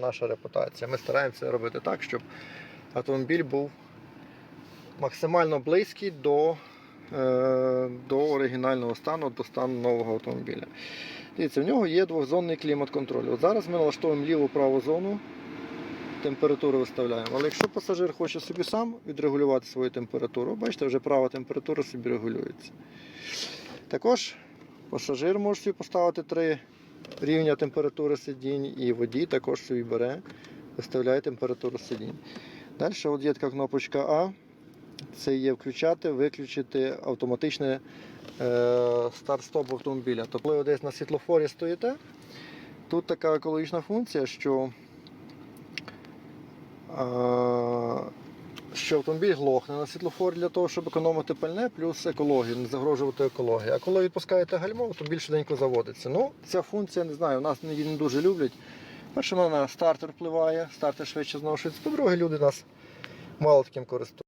наша репутація. Ми стараємося робити так, щоб автомобіль був максимально близький до, е, до оригінального стану, до стану нового автомобіля. Дивіться, в нього є двохзонний клімат-контроль. От зараз ми налаштовуємо ліву-праву зону, температуру виставляємо. Але якщо пасажир хоче собі сам відрегулювати свою температуру, бачите, вже права температура собі регулюється. Також пасажир може собі поставити три рівня температури сидінь, і водій також собі бере, виставляє температуру сидінь. Далі от є така кнопочка А. Це є включати, виключити автоматичне е, старт-стоп автомобіля. Тобто, коли ви десь на світлофорі стоїте, тут така екологічна функція, що, е, що автомобіль глохне на світлофорі для того, щоб економити пальне, плюс екологію, не загрожувати екології. А коли відпускаєте гальмо, більш день заводиться. Ну, ця функція, не знаю, у нас її не дуже люблять. Перше, вона на стартер впливає, стартер швидше зношується. По-друге, люди нас мало таким користуються.